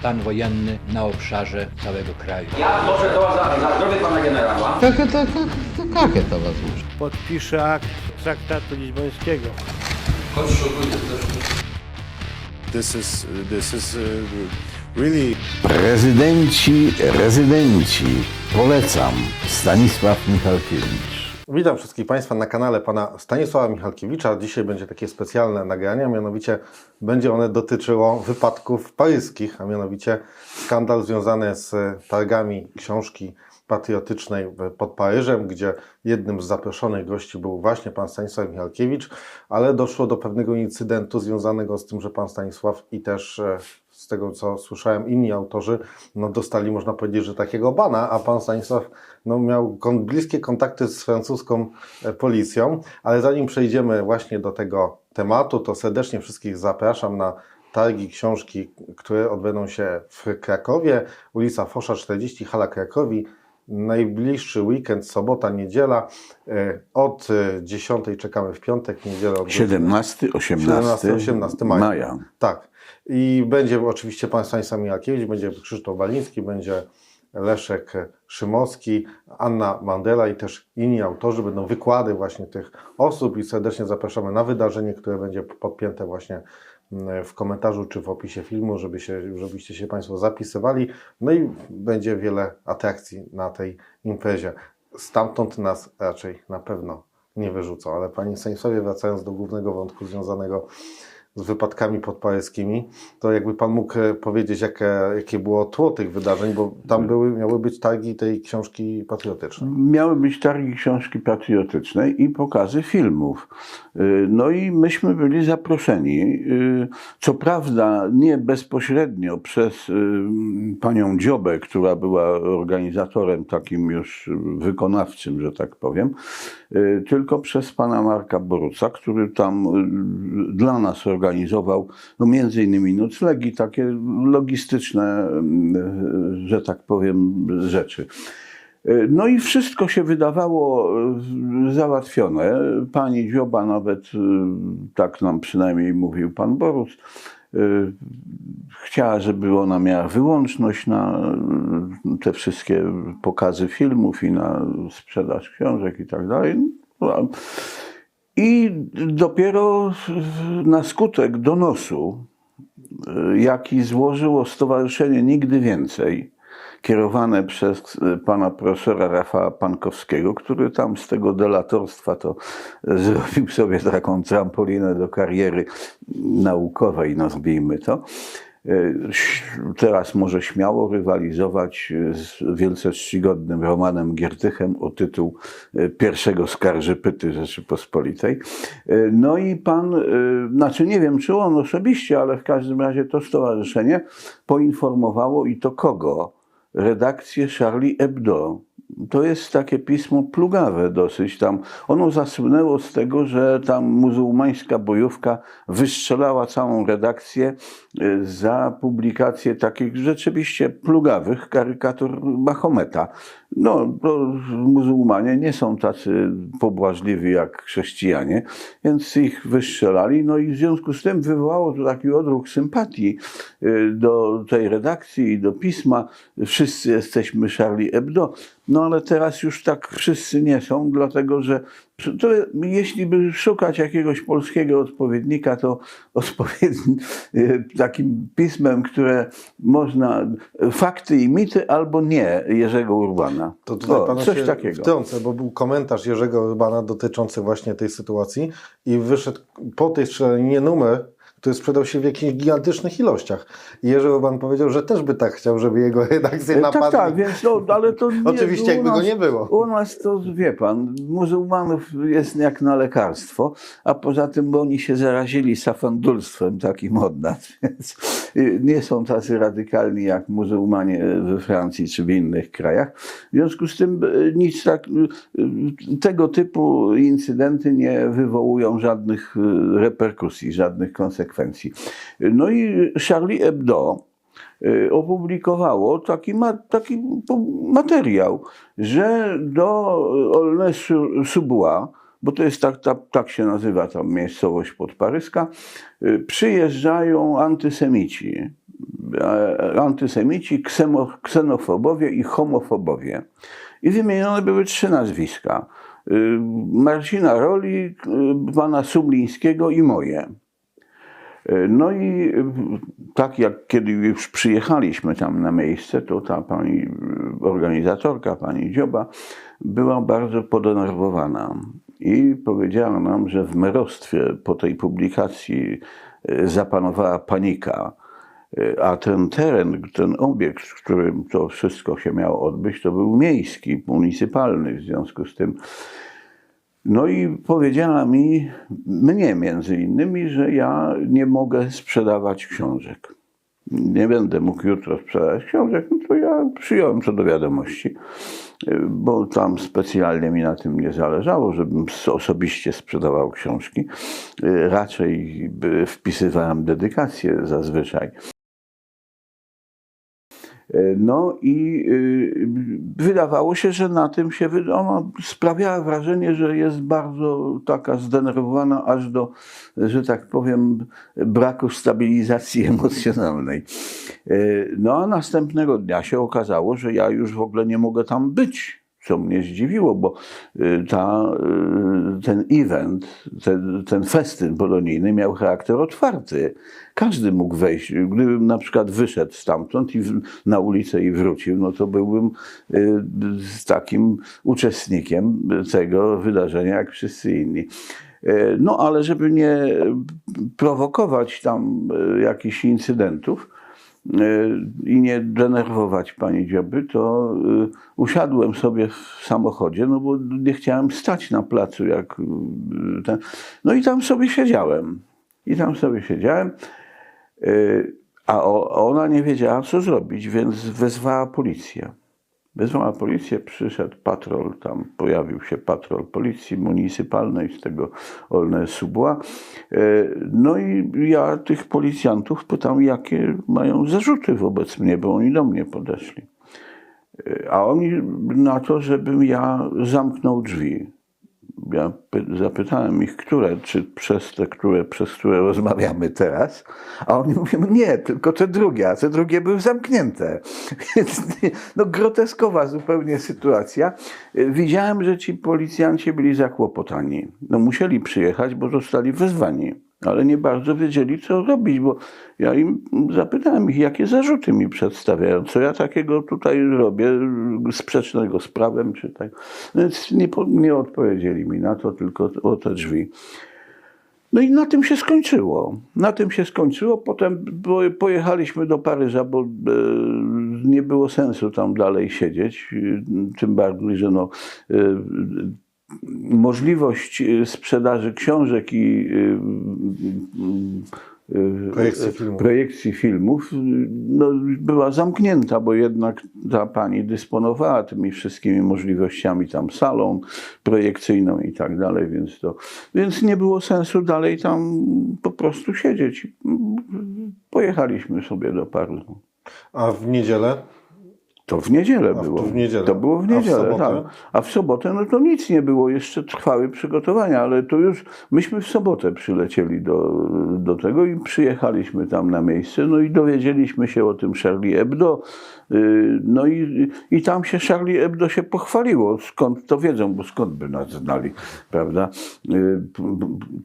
stan wojenny na obszarze całego kraju. Ja może to za, za zdrowie pana generała. Tak, tak, tak, tak, to was już. Podpiszę akt traktatu lizbońskiego. Chodź, szukujcie This is, this is really... Prezydenci, rezydenci, polecam Stanisław Michalkiewicz. Witam wszystkich Państwa na kanale pana Stanisława Michalkiewicza. Dzisiaj będzie takie specjalne nagranie, a mianowicie będzie one dotyczyło wypadków paryskich, a mianowicie skandal związany z targami książki patriotycznej pod Paryżem, gdzie jednym z zaproszonych gości był właśnie pan Stanisław Michalkiewicz, ale doszło do pewnego incydentu związanego z tym, że pan Stanisław i też e, z tego co słyszałem inni autorzy, no dostali można powiedzieć, że takiego bana, a pan Stanisław no, miał kon, bliskie kontakty z francuską e, policją, ale zanim przejdziemy właśnie do tego tematu, to serdecznie wszystkich zapraszam na targi książki, które odbędą się w Krakowie, ulica Fosza 40, hala Krakowi. Najbliższy weekend, sobota, niedziela. e, Od e, 10 czekamy w piątek, niedzielę od godziny 17, 18, 17, 18 maja. maja. Tak. I będzie oczywiście pan Stanisław Mijalkiewicz, będzie Krzysztof Waliński, będzie Leszek Szymowski, Anna Mandela i też inni autorzy. Będą wykłady właśnie tych osób i serdecznie zapraszamy na wydarzenie, które będzie podpięte właśnie w komentarzu czy w opisie filmu, żeby się, żebyście się Państwo zapisywali. No i będzie wiele atrakcji na tej imprezie. Stamtąd nas raczej na pewno nie wyrzucą. Ale Panie Stanisławie, wracając do głównego wątku związanego z wypadkami podparyskimi, to jakby Pan mógł e, powiedzieć, jakie, jakie było tło tych wydarzeń, bo tam były, miały być targi tej książki patriotycznej. Miały być targi książki patriotycznej i pokazy filmów. Y, No i myśmy byli zaproszeni. y, Co prawda nie bezpośrednio przez panią Dziobę, która była organizatorem takim już wykonawczym, że tak powiem, tylko przez pana Marka Boruca, który tam dla nas organizował no między innymi noclegi, takie logistyczne, y, że tak powiem, rzeczy. No i wszystko się wydawało e, załatwione. Pani Dzioba nawet, e, tak nam przynajmniej mówił pan Borus, e, chciała, żeby ona miała wyłączność na te wszystkie pokazy filmów i na sprzedaż książek i tak dalej. I dopiero na skutek donosu, e, jaki złożyło Stowarzyszenie Nigdy Więcej, kierowane przez e, pana profesora Rafała Pankowskiego, który tam z tego delatorstwa to e, zrobił sobie taką trampolinę do kariery naukowej, nazwijmy to. E, Teraz może śmiało rywalizować e, z wielce czcigodnym Romanem Giertychem o tytuł e, pierwszego skarżypyty Rzeczypospolitej. No i pan, znaczy nie wiem czy on osobiście, ale w każdym razie to stowarzyszenie poinformowało i to kogo? redakcję Charlie Hebdo. To jest takie pismo plugawe dosyć tam. Ono zasłynęło z tego, że tam muzułmańska bojówka wystrzelała całą redakcję y, za publikację takich rzeczywiście plugawych karykatur Mahometa. No, muzułmanie nie są tacy pobłażliwi jak chrześcijanie, więc ich wystrzelali. No i w związku z tym wywołało to taki odruch sympatii y, do tej redakcji i do pisma. Wszyscy jesteśmy Charlie Hebdo. No ale teraz już tak wszyscy nie są, dlatego że to, jeśli by szukać jakiegoś polskiego odpowiednika, to odpowiednim y, takim pismem, które można fakty i mity albo nie Jerzego Urbana. To tutaj O, pana coś takiego. wtrącę, bo był komentarz Jerzego Urbana dotyczący właśnie tej sytuacji i wyszedł po tej strzelaninie numer, który sprzedał się w jakichś gigantycznych ilościach. I Jerzy Urban powiedział, że też by tak chciał, żeby jego redakcję E, napadli. Tak, tak, więc no, ale to nie, Oczywiście, jakby go nas- nie było. U nas to wie pan, muzułmanów jest jak na lekarstwo, a poza tym bo oni się zarazili safandulstwem takim od nas, więc y, nie są tacy radykalni jak muzułmanie we Francji czy w innych krajach. W związku z tym y, nic tak, y, tego typu incydenty nie wywołują żadnych reperkusji, żadnych konsekwencji. No i Charlie Hebdo, y, opublikowało taki, ma, taki materiał, że do Aulnay-sous-Bois, bo to jest tak, tak, tak się nazywa tam miejscowość podparyska, y, przyjeżdżają antysemici. e, antysemici, ksenofobowie i homofobowie. I wymienione były trzy nazwiska. Y, Marcina Roli, y, pana Sublińskiego i moje. No i y, tak jak kiedy już przyjechaliśmy tam na miejsce, to ta pani y, organizatorka, pani Dzioba, była bardzo podenerwowana i powiedziała nam, że w merostwie po tej publikacji y, zapanowała panika. A ten teren, ten obiekt, w którym to wszystko się miało odbyć, to był miejski, municypalny. W związku z tym no i powiedziała mi, mnie między innymi, że ja nie mogę sprzedawać książek. Nie będę mógł jutro sprzedać książek, no to ja przyjąłem to do wiadomości, y, bo tam specjalnie mi na tym nie zależało, żebym osobiście sprzedawał książki. Y, Raczej by wpisywałem dedykacje zazwyczaj. No i y, wydawało się, że na tym się ona sprawiała wrażenie, że jest bardzo taka zdenerwowana aż do, że tak powiem, braku stabilizacji emocjonalnej. Y, No a następnego dnia się okazało, że ja już w ogóle nie mogę tam być. Co mnie zdziwiło, bo y, ta, y, ten event, ten, ten festyn polonijny miał charakter otwarty. Każdy mógł wejść. Gdybym na przykład wyszedł stamtąd i w, na ulicę i wrócił, no to byłbym y, takim uczestnikiem tego wydarzenia jak wszyscy inni. No ale żeby nie prowokować tam jakichś incydentów, i nie denerwować pani Dzioby, to y, usiadłem sobie w samochodzie, no bo nie chciałem stać na placu jak y, ten. No i tam sobie siedziałem. I tam sobie siedziałem. y, A ona nie wiedziała, co zrobić, więc wezwała policję. Wezwała policję, przyszedł patrol, tam pojawił się patrol policji municypalnej z tego Olne Subła. E, No i ja tych policjantów pytam, jakie mają zarzuty wobec mnie, bo oni do mnie podeszli. E, A oni na to, żebym ja zamknął drzwi. Ja py- zapytałem ich, które, czy przez te, które, przez które rozmawiamy teraz, a oni mówią, nie, tylko te drugie, a te drugie były zamknięte. Więc no, groteskowa zupełnie sytuacja. Widziałem, że ci policjanci byli zakłopotani. No, musieli przyjechać, bo zostali wezwani, ale nie bardzo wiedzieli, co robić, bo ja im zapytałem ich, jakie zarzuty mi przedstawiają, co ja takiego tutaj robię, sprzecznego z prawem, czy tak. Więc nie, nie odpowiedzieli mi na to, tylko o te drzwi. No i na tym się skończyło. Na tym się skończyło. Potem pojechaliśmy do Paryża, bo e, nie było sensu tam dalej siedzieć. Tym bardziej, że no, e, możliwość e, sprzedaży książek i e, e, Projekcji filmów. projekcji filmów no, była zamknięta, bo jednak ta pani dysponowała tymi wszystkimi możliwościami, tam salą projekcyjną i tak dalej, więc to, więc nie było sensu dalej tam po prostu siedzieć. Pojechaliśmy sobie do Paryża. A w niedzielę? To w niedzielę A było. w niedzielę. To było w A w niedzielę, tak. A w sobotę no to nic nie było, jeszcze trwały przygotowania, ale to już myśmy w sobotę przylecieli do, do tego i przyjechaliśmy tam na miejsce, no i dowiedzieliśmy się o tym Charlie Hebdo. Yy, No i, i tam się Charlie Hebdo się pochwaliło, skąd to wiedzą, bo skąd by nas znali, prawda? P-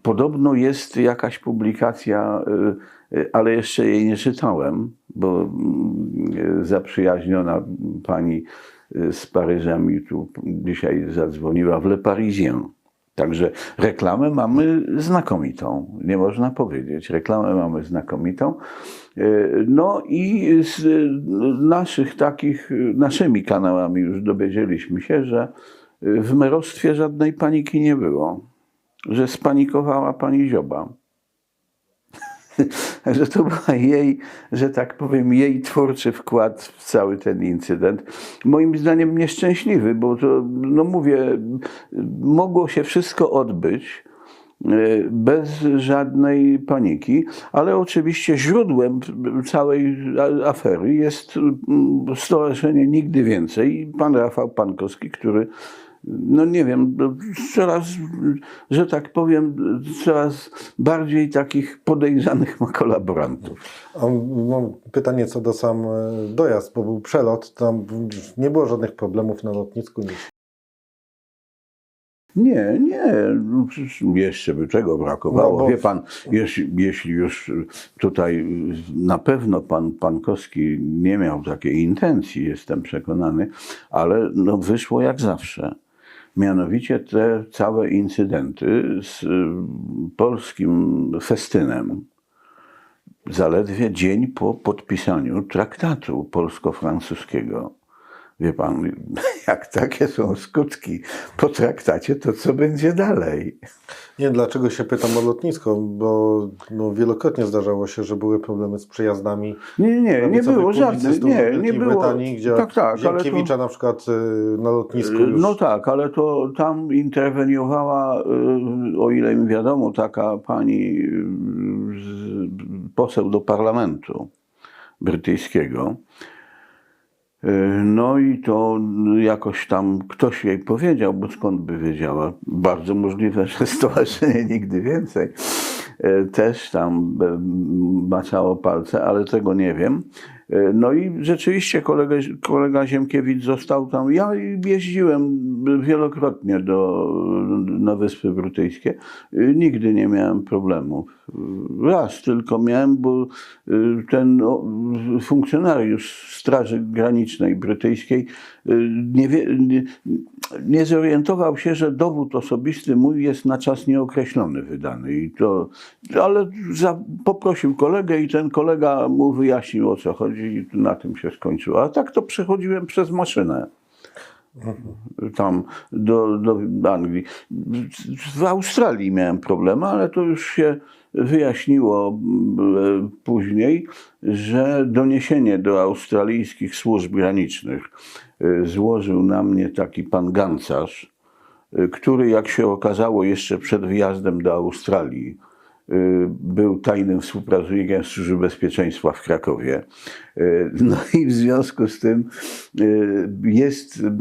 Podobno jest jakaś publikacja, yy, ale jeszcze jej nie czytałem, bo zaprzyjaźniona pani y, z Paryża mi tu dzisiaj zadzwoniła w Le Parisien. Także reklamę mamy znakomitą, nie można powiedzieć. Reklamę mamy znakomitą. Y, No i z y, naszych takich, naszymi kanałami już dowiedzieliśmy się, że w merostwie żadnej paniki nie było. Że spanikowała pani Zioba. Także to był jej, że tak powiem, jej twórczy wkład w cały ten incydent. Moim zdaniem nieszczęśliwy, bo to, no mówię, mogło się wszystko odbyć e, bez żadnej paniki, ale oczywiście źródłem całej afery jest mm, Stowarzyszenie Nigdy Więcej i pan Rafał Pankowski, który no nie wiem, coraz, że tak powiem, coraz bardziej takich podejrzanych ma kolaborantów. Mam pytanie co do sam e, dojazd, bo był przelot, tam nie było żadnych problemów na lotnisku, nic. Nie, nie, no przecież jeszcze by czego brakowało. No bo- Wie pan, jeśli, jeśli już tutaj na pewno pan Pankowski nie miał takiej intencji, jestem przekonany, ale no wyszło jak zawsze. Mianowicie te całe incydenty z y, polskim festynem. Zaledwie dzień po podpisaniu traktatu polsko-francuskiego. Wie pan, jak takie są skutki po traktacie, to co będzie dalej? Nie, dlaczego się pytam o lotnisko, bo no, wielokrotnie zdarzało się, że były problemy z przejazdami Nie, nie, nie, było żadnych, nie, nie było. Brytanii, gdzie tak, tak, ale to, Ziemkiewicza na przykład y, na lotnisku już... no tak, ale to tam interweniowała, y, o ile mi wiadomo, taka pani y, poseł do parlamentu brytyjskiego. No i to jakoś tam ktoś jej powiedział, bo skąd by wiedziała? Bardzo możliwe, że stowarzyszenie nigdy więcej y, też tam y, maczało palce, ale tego nie wiem. Y, No i rzeczywiście kolega, kolega Ziemkiewicz został tam. Ja jeździłem wielokrotnie do, na Wyspy Brytyjskie. Y, Nigdy nie miałem problemów. Y, Raz tylko miałem, bo ten funkcjonariusz Straży Granicznej Brytyjskiej nie, nie, nie zorientował się, że dowód osobisty mój jest na czas nieokreślony wydany. I to, ale za, poprosił kolegę i ten kolega mu wyjaśnił o co chodzi i na tym się skończyło. A tak to przechodziłem przez maszynę tam do, do Anglii. W Australii miałem problemy, ale to już się wyjaśniło mm, później, że doniesienie do australijskich służb granicznych y, złożył na mnie taki pan Gancarz, y, który jak się okazało jeszcze przed wyjazdem do Australii był tajnym współpracownikiem Służby Bezpieczeństwa w Krakowie. Y, No i w związku z tym y, jest y,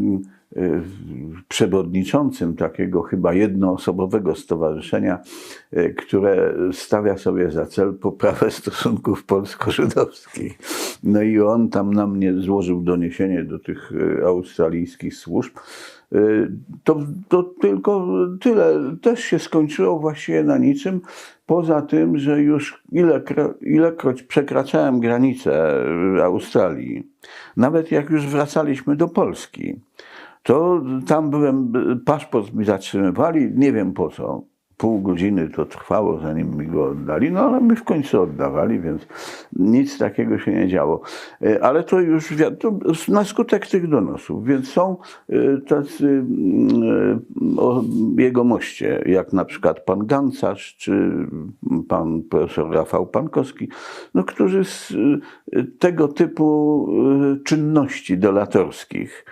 przewodniczącym takiego chyba jednoosobowego stowarzyszenia, y, które stawia sobie za cel poprawę stosunków polsko-żydowskich. No i on tam na mnie złożył doniesienie do tych y, australijskich służb. Y, To, to tylko tyle. Też się skończyło właściwie na niczym. Poza tym, że już ilekro, ilekroć przekraczałem granicę y, Australii, nawet jak już wracaliśmy do Polski, to tam byłem, paszport mi zatrzymywali, nie wiem po co. Pół godziny to trwało, zanim mi go oddali, no ale mi w końcu oddawali, więc nic takiego się nie działo. E, Ale to już to na skutek tych donosów, więc są e, tacy mm, e, jegomoście, jak na przykład pan Gancarz, czy pan profesor Rafał Pankowski, no, którzy z tego typu czynności delatorskich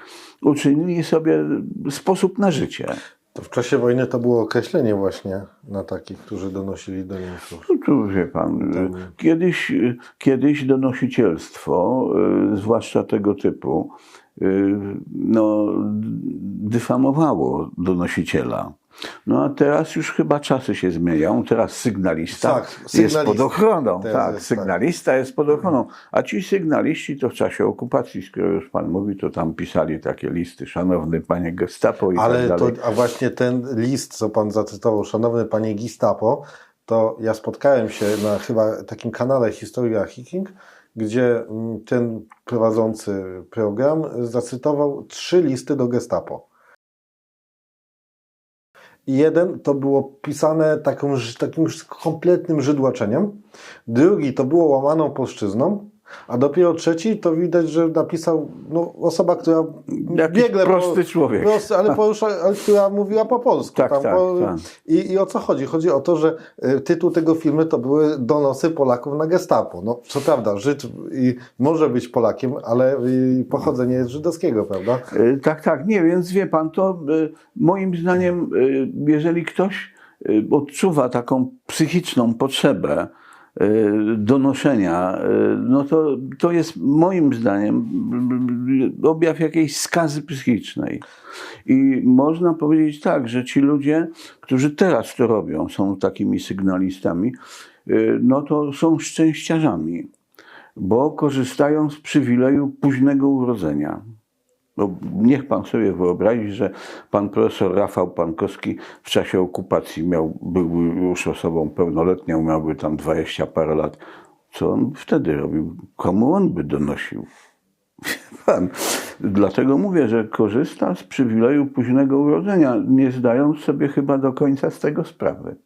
uczynili sobie sposób na życie. To w czasie wojny to było określenie właśnie na takich, którzy donosili do Niemców. No tu wie pan, y, kiedyś, y, kiedyś donosicielstwo, y, zwłaszcza tego typu, no, dyfamowało donosiciela. No a teraz już chyba czasy się zmieniają. Teraz sygnalista, Tak, jest sygnalista. pod ochroną. Teraz tak, jest, sygnalista jest pod ochroną. A ci sygnaliści to w czasie okupacji, skoro już pan mówi, to tam pisali takie listy, szanowny panie gestapo i Ale tak to, dalej. a właśnie ten list, co pan zacytował, szanowny panie Gistapo, to ja spotkałem się na chyba takim kanale Historia Hiking, gdzie mm, ten prowadzący program zacytował trzy listy do Gestapo. Jeden to było pisane taką, takim kompletnym żydłaczeniem, drugi to było łamaną polszczyzną, a dopiero trzeci to widać, że napisał no, osoba, która Jakiś biegle prosty człowiek. Prosty, ale, porusza, ale która mówiła po polsku. Tak, tak, tak. I, I o co chodzi? Chodzi o to, że y, tytuł tego filmu to były donosy Polaków na gestapo. No, co prawda, Żyd y, może być Polakiem, ale pochodzenie jest żydowskiego, prawda? Y, Tak, tak, nie, więc wie pan, to y, moim zdaniem, jeżeli ktoś odczuwa taką psychiczną potrzebę e, donoszenia, e, no to, to jest moim zdaniem objaw jakiejś skazy psychicznej. I można powiedzieć tak, że ci ludzie, którzy teraz to robią, są takimi sygnalistami, e, no to są szczęściarzami, bo korzystają z przywileju późnego urodzenia. Bo niech pan sobie wyobrazi, że pan profesor Rafał Pankowski w czasie okupacji miał, był już osobą pełnoletnią, miałby tam 20 parę lat. Co on wtedy robił? Komu on by donosił? Pan. Dlatego mówię, że korzysta z przywileju późnego urodzenia, nie zdając sobie chyba do końca z tego sprawy.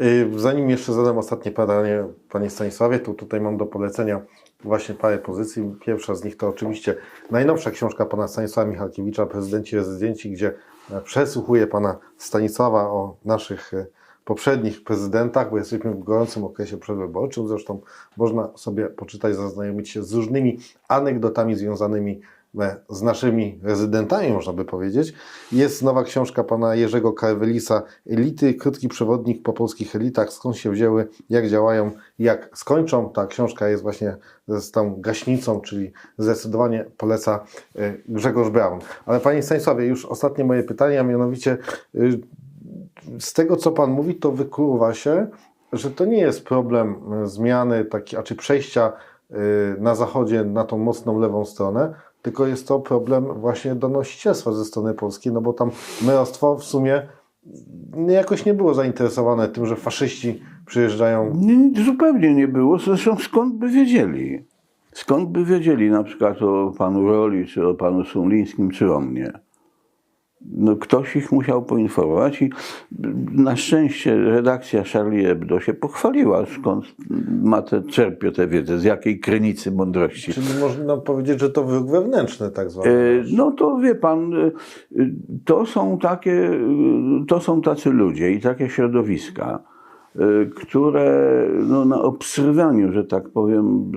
Y, Zanim jeszcze zadam ostatnie pytanie, Panie Stanisławie, to tutaj mam do polecenia właśnie parę pozycji. Pierwsza z nich to oczywiście najnowsza książka Pana Stanisława Michalkiewicza, Prezydenci Rezydenci, gdzie e, przesłuchuje Pana Stanisława o naszych e, poprzednich prezydentach, bo jesteśmy w gorącym okresie przedwyborczym. Zresztą można sobie poczytać, zaznajomić się z różnymi anegdotami związanymi z naszymi rezydentami, można by powiedzieć. Jest nowa książka pana Jerzego Karwelisa Elity, krótki przewodnik po polskich elitach, skąd się wzięły, jak działają, jak skończą. Ta książka jest właśnie z tą gaśnicą, czyli zdecydowanie poleca e, Grzegorz Braun. Ale panie Stanisławie, już ostatnie moje pytanie, a mianowicie y, z tego, co Pan mówi, to wykluwa się, że to nie jest problem y, zmiany, taki, a czy przejścia y, na zachodzie na tą mocną lewą stronę, tylko jest to problem właśnie donosicielstwa ze strony polskiej, no bo tam merostwo w sumie jakoś nie było zainteresowane tym, że faszyści przyjeżdżają. Nie, zupełnie nie było. Zresztą skąd by wiedzieli? Skąd by wiedzieli na przykład o panu Roli, czy o panu Sumlińskim, czy o mnie? No, ktoś ich musiał poinformować i na szczęście redakcja Charlie Hebdo się pochwaliła, skąd ma te, czerpie tę wiedzę, z jakiej krynicy mądrości. Czyli można powiedzieć, że to wróg wewnętrzny tak zwany. E, No to wie pan, e, to są takie, e, to są tacy ludzie i takie środowiska, które no, na obserwaniu, że tak powiem,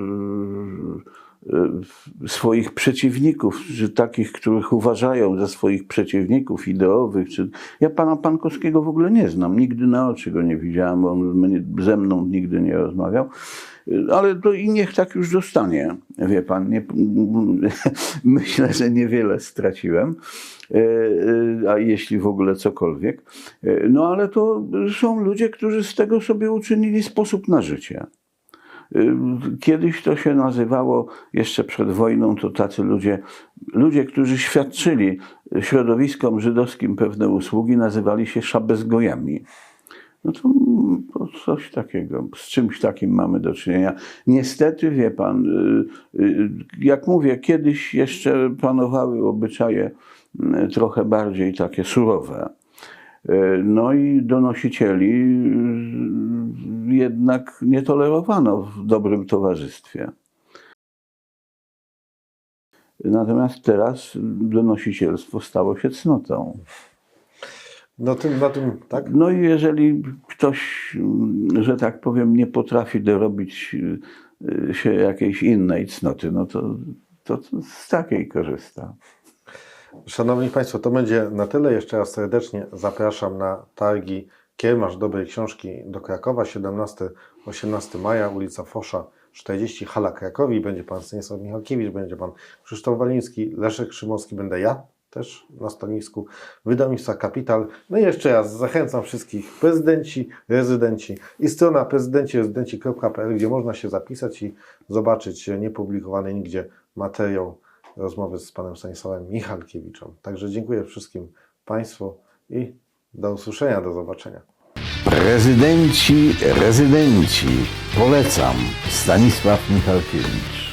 swoich przeciwników, czy takich, których uważają za swoich przeciwników ideowych. Czy... Ja pana Pankowskiego w ogóle nie znam, nigdy na oczy go nie widziałem, bo on ze mną nigdy nie rozmawiał. Ale to i niech tak już zostanie, wie pan. Nie, myślę, że niewiele straciłem, e, e, a jeśli w ogóle cokolwiek. E, No ale to są ludzie, którzy z tego sobie uczynili sposób na życie. Y, Kiedyś to się nazywało, jeszcze przed wojną, to tacy ludzie, ludzie, którzy świadczyli środowiskom żydowskim pewne usługi, nazywali się szabezgojami. No to, to coś takiego, z czymś takim mamy do czynienia. Niestety, wie pan, y, y, jak mówię, kiedyś jeszcze panowały obyczaje trochę bardziej takie surowe. No i donosicieli jednak nie tolerowano w dobrym towarzystwie. Natomiast teraz donosicielstwo stało się cnotą. No tym, na tym, tak? No i jeżeli ktoś, że tak powiem, nie potrafi dorobić y, się jakiejś innej cnoty, no to, to z takiej korzysta. Szanowni Państwo, to będzie na tyle. Jeszcze raz serdecznie zapraszam na targi Kiermasz Dobrej Książki do Krakowa, 17-18 maja, ulica Fosza 40, Hala Krakowi. Będzie Pan Stanisław Michalkiewicz, będzie Pan Krzysztof Waliński, Leszek Szymowski, będę ja też na stanowisku wydawnictwa Kapital. No i jeszcze raz zachęcam wszystkich prezydenci, rezydenci i strona prezydencirezydenci.pl, gdzie można się zapisać i zobaczyć niepublikowany nigdzie materiał rozmowy z panem Stanisławem Michalkiewiczem. Także dziękuję wszystkim Państwu i do usłyszenia, do zobaczenia. Prezydenci, rezydenci. Polecam. Stanisław Michalkiewicz.